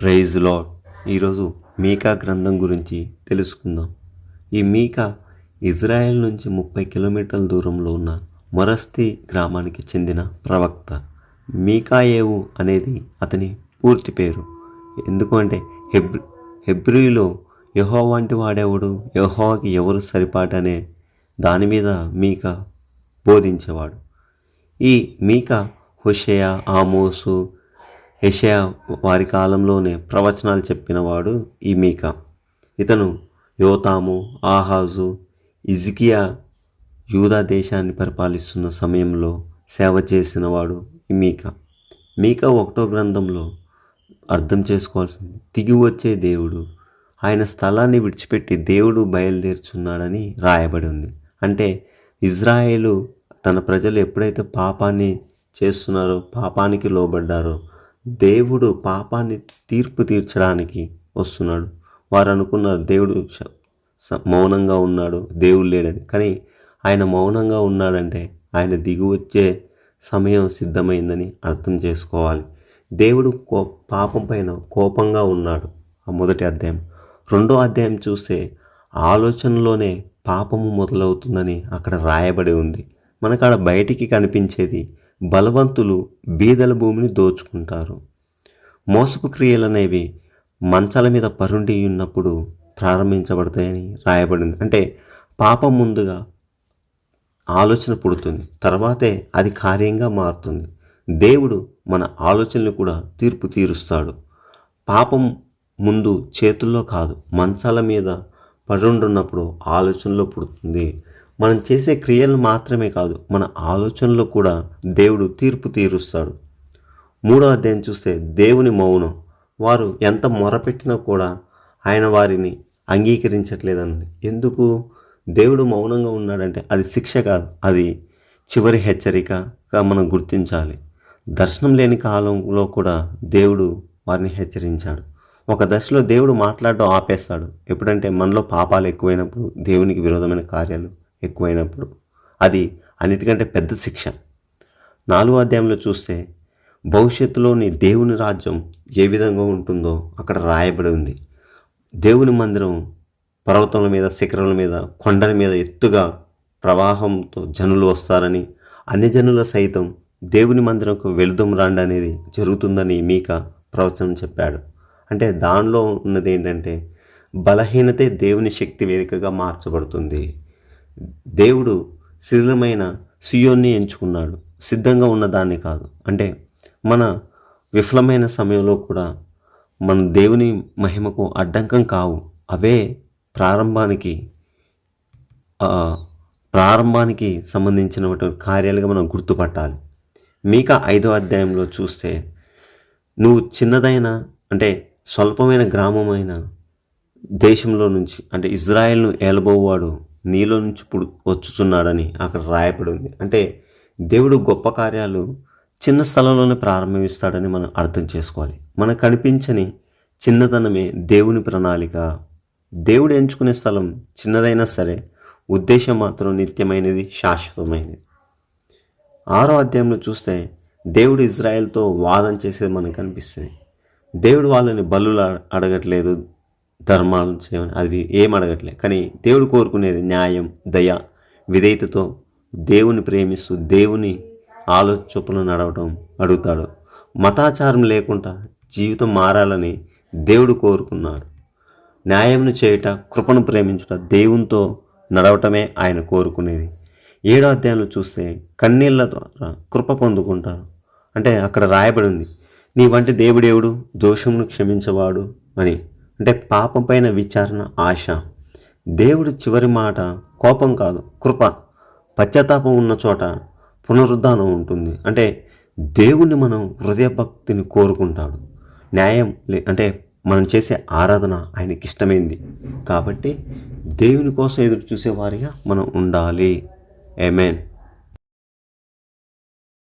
Praise lord ఈరోజు మీకా గ్రంథం గురించి తెలుసుకుందాం. ఈ మీకా ఇజ్రాయెల్ నుంచి ముప్పై కిలోమీటర్ల దూరంలో ఉన్న మొరస్తి గ్రామానికి చెందిన ప్రవక్త మీకాయేవు అనేది అతని పూర్తి పేరు. ఎందుకంటే హెబ్రి హెబ్రిలో యహో వంటి వాడేవాడు? యహోకి ఎవరు సరిపాటనే దాని మీద మీకా బోధించేవాడు. ఈ మీక హుషయ ఆమోసు హెషయా వారి కాలంలోనే ప్రవచనాలు చెప్పినవాడు ఈ మీకా. ఇతను యోతాము ఆహాజు ఇజికియా యూదా దేశాన్ని పరిపాలిస్తున్న సమయంలో సేవ చేసినవాడు ఈ మీకా. మీకా ఒకటో గ్రంథంలో అర్థం చేసుకోవాల్సింది దిగి వచ్చే దేవుడు ఆయన స్థలాన్ని విడిచిపెట్టి దేవుడు బయలుదేరుచున్నాడని రాయబడి ఉంది. అంటే ఇజ్రాయేలు తన ప్రజలు ఎప్పుడైతే పాపాన్ని చేస్తున్నారో పాపానికి లోబడ్డారో దేవుడు పాపాన్ని తీర్పు తీర్చడానికి వస్తున్నాడు. వారు అనుకున్నారు దేవుడు మౌనంగా ఉన్నాడు దేవుడు లేడని. కానీ ఆయన మౌనంగా ఉన్నాడంటే ఆయన దిగు వచ్చే సమయం సిద్ధమైందని అర్థం చేసుకోవాలి. దేవుడు కో పాపం పైన కోపంగా ఉన్నాడు. ఆ మొదటి అధ్యాయం. రెండో అధ్యాయం చూస్తే ఆలోచనలోనే పాపము మొదలవుతుందని అక్కడ రాయబడి ఉంది. మనకు బయటికి కనిపించేది బలవంతులు బీదల భూమిని దోచుకుంటారు. మోసపు క్రియలు అనేవి మంచాల మీద పరుండి ఉన్నప్పుడు ప్రారంభించబడతాయని రాయబడింది. అంటే పాపం ముందుగా ఆలోచన పుడుతుంది. తర్వాతే అది కార్యంగా మారుతుంది. దేవుడు మన ఆలోచనలు కూడా తీర్పు తీరుస్తాడు. పాపం ముందు చేతుల్లో కాదు మంచాల మీద పడుండున్నప్పుడు ఆలోచనలో పుడుతుంది. మనం చేసే క్రియలు మాత్రమే కాదు మన ఆలోచనలో కూడా దేవుడు తీర్పు తీరుస్తాడు. మూడో అధ్యాయం చూస్తే దేవుని మౌనం. వారు ఎంత మొరపెట్టినా కూడా ఆయన వారిని అంగీకరించట్లేదండి. ఎందుకు? దేవుడు మౌనంగా ఉన్నాడంటే అది శిక్ష కాదు అది చివరి హెచ్చరికగా మనం గుర్తించాలి. దర్శనం లేని కాలంలో కూడా దేవుడు వారిని హెచ్చరించాడు. ఒక దశలో దేవుడు మాట్లాడడం ఆపేస్తాడు. ఎప్పుడంటే మనలో పాపాలు ఎక్కువైనప్పుడు దేవునికి విరోధమైన కార్యాలు ఎక్కువైనప్పుడు. అది అన్నిటికంటే పెద్ద శిక్ష. నాలుగో అధ్యాయంలో చూస్తే భవిష్యత్తులోని దేవుని రాజ్యం ఏ విధంగా ఉంటుందో అక్కడ రాయబడి ఉంది. దేవుని మందిరం పర్వతముల మీద శిఖరాల మీద కొండల మీద ఎత్తుగా ప్రవాహంతో జనులు వస్తారని అన్ని జనుల సైతం దేవుని మందిరంకు వెళుదం రాండి అనేది జరుగుతుందని మీక ప్రవచనం చెప్పాడు. అంటే దానిలో ఉన్నది ఏంటంటే బలహీనతే దేవుని శక్తి వేదికగా మార్చబడుతుంది. దేవుడు శిథిలమైన సియోన్ని ఎంచుకున్నాడు. సిద్ధంగా ఉన్న దాన్ని కాదు. అంటే మన విఫలమైన సమయంలో కూడా మన దేవుని మహిమకు అడ్డంకం కావు. అవే ప్రారంభానికి ప్రారంభానికి సంబంధించినటువంటి కార్యాలుగా మనం గుర్తుపట్టాలి. మీక ఐదో అధ్యాయంలో చూస్తే నువ్వు చిన్నదైన అంటే స్వల్పమైన గ్రామమైన దేశంలో నుంచి అంటే ఇజ్రాయెల్ను ఏలబోవాడు నీలో నుంచి ఇప్పుడు వచ్చుచున్నాడని అక్కడ రాయబడి ఉంది అంటే దేవుడు గొప్ప కార్యాలు చిన్న స్థలంలోనే ప్రారంభిస్తాడని మనం అర్థం చేసుకోవాలి. మనకు కనిపించని చిన్నతనమే దేవుని ప్రణాళిక. దేవుడు ఎంచుకునే స్థలం చిన్నదైనా సరే ఉద్దేశం మాత్రం నిత్యమైనది శాశ్వతమైనది. ఆరో అధ్యాయంలో చూస్తే దేవుడు ఇజ్రాయెల్తో వాదం చేసేది మనకు కనిపిస్తుంది. దేవుడు వాళ్ళని బలు అడగట్లేదు ధర్మాలను చేయమని. అది ఏం అడగట్లేదు కానీ దేవుడు కోరుకునేది న్యాయం దయ విధేయతతో దేవుని ప్రేమిస్తూ దేవుని ఆలోచన నడవటం అడుగుతాడు. మతాచారం లేకుండా జీవితం మారాలని దేవుడు కోరుకున్నాడు. న్యాయంను చేయుట కృపను ప్రేమించుట దేవునితో నడవటమే ఆయన కోరుకునేది. ఏడో అధ్యాయంలో చూస్తే కన్నీళ్ళ ద్వారా కృప పొందుకుంటారు. అంటే అక్కడ రాయబడి ఉంది నీ వంటి దేవుడేవుడు? దోషమును క్షమించవాడు అని. అంటే పాపం పైన విచారణ ఆశ. దేవుడు చివరి మాట కోపం కాదు కృప. పశ్చాత్తాపం ఉన్న చోట పునరుద్ధానం ఉంటుంది. అంటే దేవుణ్ణి మనం హృదయ భక్తిని కోరుకుంటాడు. న్యాయం లే అంటే మనం చేసే ఆరాధన ఆయనకి ఇష్టమైంది. కాబట్టి దేవుని కోసం ఎదురు చూసేవారిగా మనం ఉండాలి. ఏమేన్